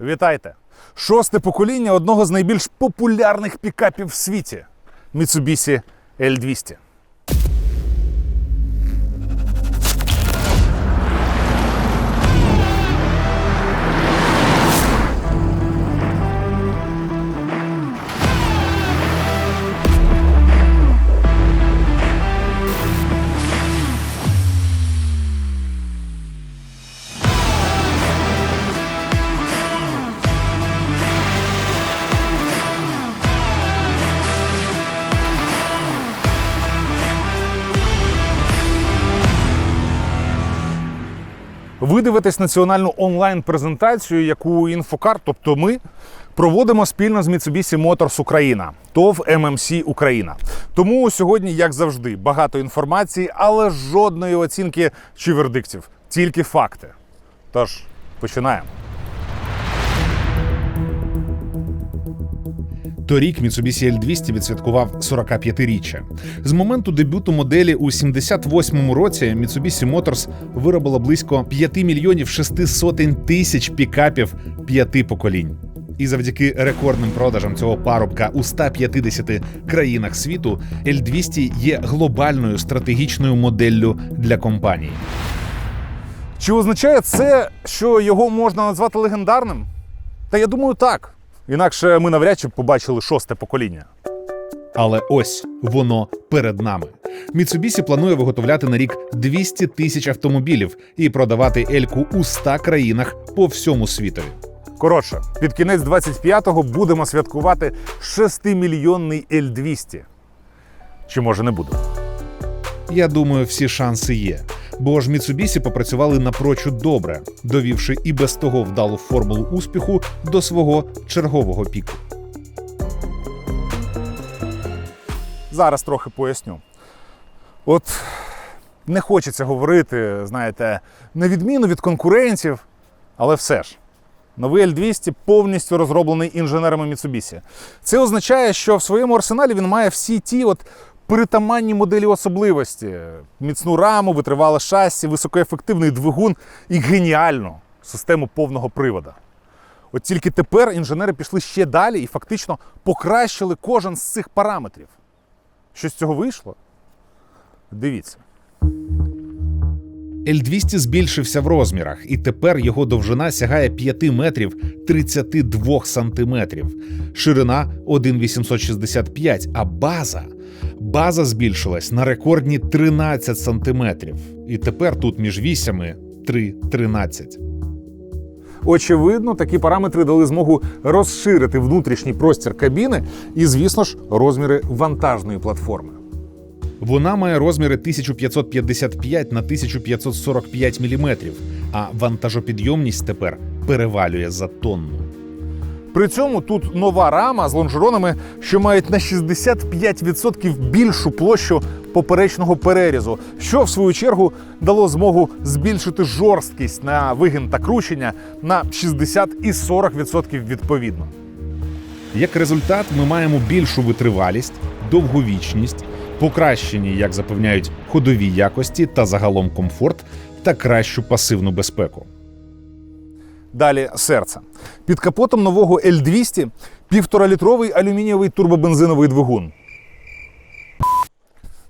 Вітайте! Шосте покоління одного з найбільш популярних пікапів в світі Mitsubishi L200. Дивитесь національну онлайн-презентацію, яку інфокар, тобто ми, проводимо спільно з Mitsubishi Motors Україна, ТОВ ММС Україна. Тому сьогодні, як завжди, багато інформації, але жодної оцінки чи вердиктів, тільки факти. Тож, починаємо. Торік Mitsubishi L200 відсвяткував 45-річчя. З моменту дебюту моделі у 78-му році Mitsubishi Motors виробила близько 5 мільйонів 6 сотень тисяч пікапів п'яти поколінь. І завдяки рекордним продажам цього парубка у 150 країнах світу L200 є глобальною стратегічною моделлю для компанії. Чи означає це, що його можна назвати легендарним? Та я думаю, так. Інакше ми навряд чи б побачили шосте покоління. Але ось воно перед нами. Mitsubishi планує виготовляти на рік 200 тисяч автомобілів і продавати Ельку у 100 країнах по всьому світові. Коротше, під кінець 25-го будемо святкувати 6-мільйонний L200. Чи може не будемо? Я думаю, всі шанси є. Бо ж Mitsubishi попрацювали напрочуд добре, довівши і без того вдалу формулу успіху до свого чергового піку. Зараз трохи поясню. От не хочеться говорити, знаєте, на відміну від конкурентів, але все ж. Новий L200 повністю розроблений інженерами Mitsubishi. Це означає, що в своєму арсеналі він має всі ті от притаманні моделі особливості: міцну раму, витривале шасі, високоефективний двигун і геніальну систему повного привода. От тільки тепер інженери пішли ще далі і фактично покращили кожен з цих параметрів. Що з цього вийшло? Дивіться. L200 збільшився в розмірах, і тепер його довжина сягає 5 метрів 32 сантиметрів, ширина 1,865, а база. База збільшилась на рекордні 13 сантиметрів. І тепер тут між вісями 3,13. Очевидно, такі параметри дали змогу розширити внутрішній простір кабіни і, звісно ж, розміри вантажної платформи. Вона має розміри 1555 на 1545 мм, а вантажопідйомність тепер перевалює за тонну. При цьому тут нова рама з лонжеронами, що мають на 65% більшу площу поперечного перерізу, що в свою чергу дало змогу збільшити жорсткість на вигін та кручення на 60 і 40% відповідно. Як результат, ми маємо більшу витривалість, довговічність, покращені, як запевняють, ходові якості та загалом комфорт та кращу пасивну безпеку. Далі серце. Під капотом нового L200 півторалітровий алюмінієвий турбобензиновий двигун.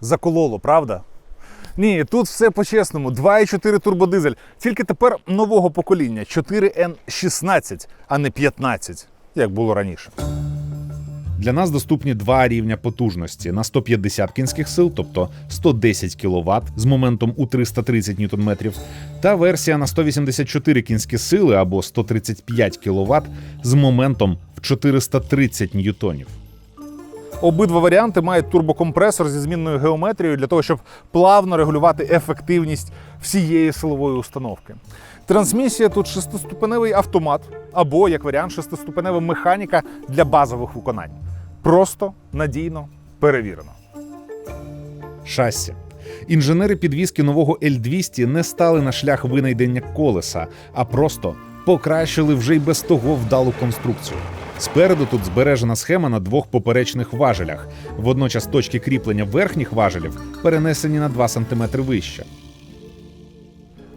Закололо, правда? Ні, тут все по-чесному. 2,4 турбодизель. Тільки тепер нового покоління 4N16, а не 15, як було раніше. Для нас доступні два рівня потужності на 150 кінських сил, тобто 110 кВт з моментом у 330 Нм, та версія на 184 кінські сили або 135 кВт з моментом в 430 ньютонів. Обидва варіанти мають турбокомпресор зі змінною геометрією для того, щоб плавно регулювати ефективність всієї силової установки. Трансмісія тут шестиступеневий автомат або, як варіант, шестиступенева механіка для базових виконань. Просто, надійно, перевірено. Шасі. Інженери підвізки нового L200 не стали на шлях винайдення колеса, а просто покращили вже й без того вдалу конструкцію. Спереду тут збережена схема на двох поперечних важелях. Водночас точки кріплення верхніх важелів перенесені на 2 см вище.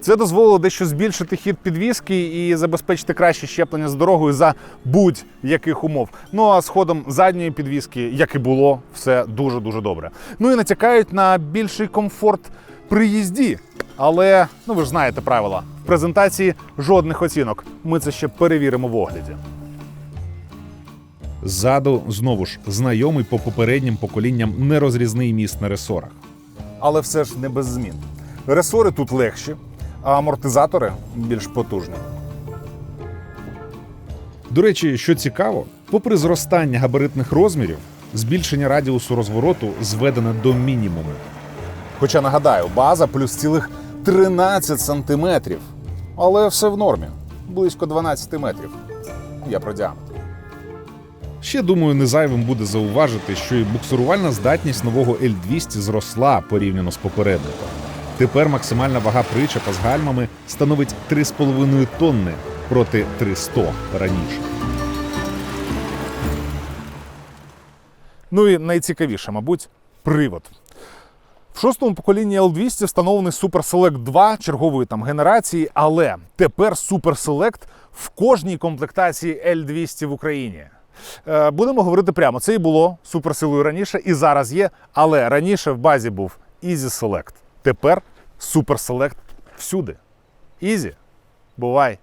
Це дозволило дещо збільшити хід підвіски і забезпечити краще щеплення з дорогою за будь-яких умов. Ну а з ходом задньої підвіски, як і було, все дуже дуже добре. Ну і натякають на більший комфорт при їзді. Але ну ви ж знаєте правила. В презентації жодних оцінок. Ми це ще перевіримо в огляді. Ззаду знову ж знайомий по попереднім поколінням нерозрізний міст на ресорах. Але все ж не без змін. Ресори тут легші, а амортизатори більш потужні. До речі, що цікаво, попри зростання габаритних розмірів, збільшення радіусу розвороту зведене до мінімуму. Хоча нагадаю, база плюс цілих 13 сантиметрів. Але все в нормі. Близько 12 метрів. Я про діаметр. Ще думаю, не зайвим буде зауважити, що і буксирувальна здатність нового L200 зросла порівняно з попередником. Тепер максимальна вага причепа з гальмами становить 3,5 тонни проти 300 раніше. Ну і найцікавіше, мабуть, привод. В шостому поколінні L200 встановлений Super Select 2 чергової там генерації, але тепер Super Select в кожній комплектації L200 в Україні. Е, Будемо говорити прямо, це і було суперсилою раніше, і зараз є. Але раніше в базі був Easy Select. Тепер Select всюди. Easy. Бувай.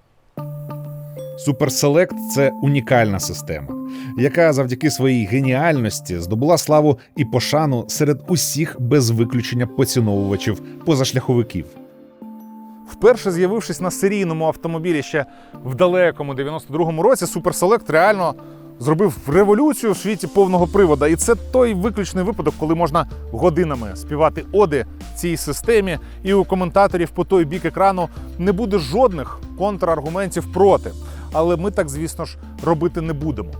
Select – це унікальна система, яка завдяки своїй геніальності здобула славу і пошану серед усіх без виключення поціновувачів позашляховиків. Вперше з'явившись на серійному автомобілі ще в далекому 92-му році, Select реально зробив революцію в світі повного привода. І це той виключний випадок, коли можна годинами співати оди цій системі, і у коментаторів по той бік екрану не буде жодних контраргументів проти. Але ми так, звісно ж, робити не будемо.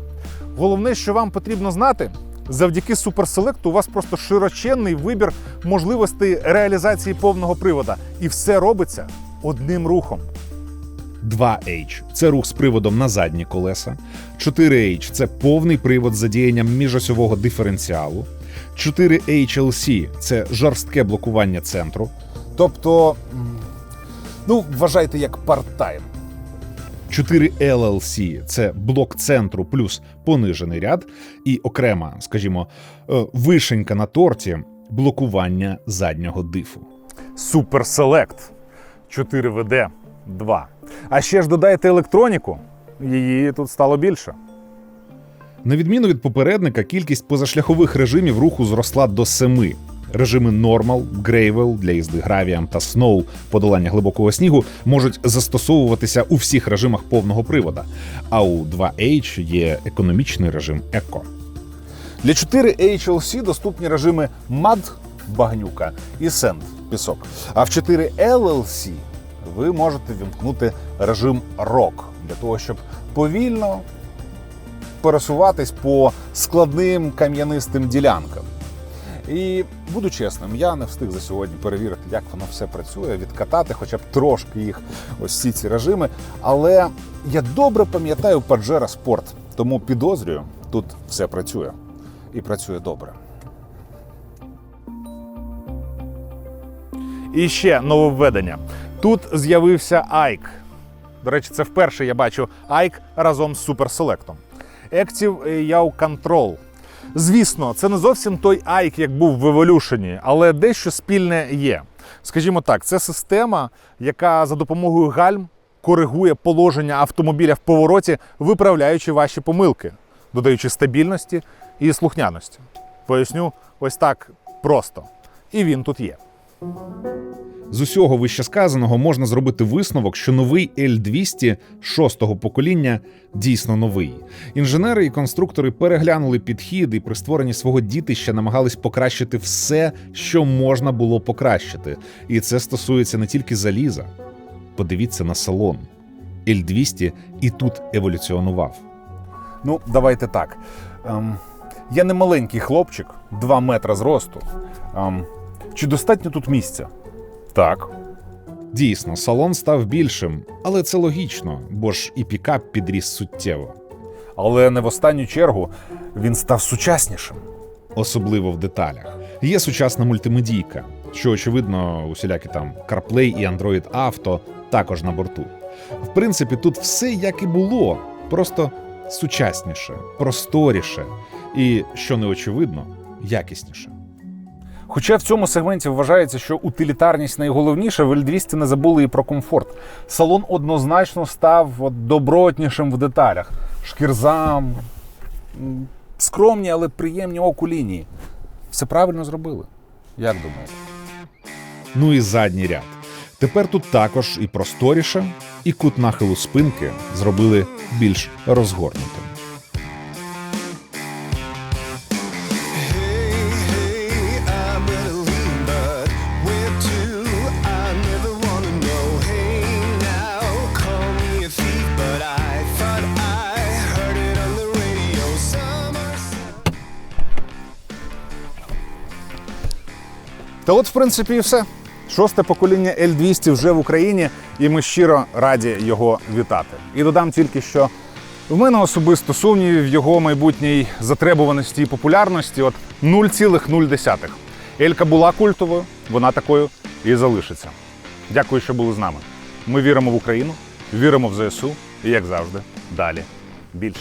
Головне, що вам потрібно знати, завдяки суперселекту у вас просто широченний вибір можливостей реалізації повного привода. І все робиться одним рухом. 2H – це рух з приводом на задні колеса. 4H – це повний привод з задіянням міжосьового диференціалу. 4HLC – це жорстке блокування центру. Тобто, ну, вважайте як парт-тайм. 4LLC – це блок центру плюс понижений ряд, і окрема, скажімо, е, вишенька на торті блокування заднього дифу. Super Select 4VD 2. А ще ж додайте електроніку, її тут стало більше. На відміну від попередника, кількість позашляхових режимів руху зросла до семи. Режими Normal, Gravel для їзди гравієм та Snow подолання глибокого снігу можуть застосовуватися у всіх режимах повного привода. А у 2H є економічний режим Eco. Для 4 HLC доступні режими MUD багнюка і Sand пісок. А в 4 LLC ви можете вімкнути режим ROC для того, щоб повільно пересуватись по складним кам'янистим ділянкам. І буду чесним, я не встиг за сьогодні перевірити, як воно все працює, відкатати хоча б трошки їх ось ці ці режими. Але я добре пам'ятаю Pajero Sport, тому підозрюю, тут все працює і працює добре. І ще нововведення. Тут з'явився Айк. До речі, це вперше я бачу Айк разом з суперселектом. Active Yaw Control. Звісно, це не зовсім той Айк, як був в Evolution, але дещо спільне є. Скажімо так, це система, яка за допомогою гальм коригує положення автомобіля в повороті, виправляючи ваші помилки, додаючи стабільності і слухняності. Поясню ось так просто. І він тут є. З усього вищесказаного можна зробити висновок, що новий L200 шостого покоління дійсно новий. Інженери і конструктори переглянули підхід і при створенні свого дітища намагались покращити все, що можна було покращити. І це стосується не тільки заліза. Подивіться на салон. L200 і тут еволюціонував. Ну, давайте так. Ем, я не маленький хлопчик, 2 метра зросту. Ем, чи достатньо тут місця? Так. Дійсно, салон став більшим, але це логічно, бо ж і пікап підріс суттєво. Але не в останню чергу він став сучаснішим. особливо в деталях. Є сучасна мультимедійка, що очевидно, усілякі там CarPlay і Android Auto також на борту. В принципі, тут все як і було, просто сучасніше, просторіше і, що не очевидно, якісніше. Хоча в цьому сегменті вважається, що утилітарність найголовніше, в L200 не забули і про комфорт. Салон однозначно став добротнішим в деталях. Шкірзам, скромні, але приємні оку лінії. Все правильно зробили. Як думаєте? Ну і задній ряд. Тепер тут також і просторіше, і кут нахилу спинки зробили більш розгорнутим. Та от, в принципі, і все. Шосте покоління L200 вже в Україні, і ми щиро раді його вітати. І додам тільки, що в мене особисто сумнівів його майбутній затребуваності і популярності от 0,0. Елька була культовою, вона такою і залишиться. Дякую, що були з нами. Ми віримо в Україну, віримо в ЗСУ і, як завжди, далі більше.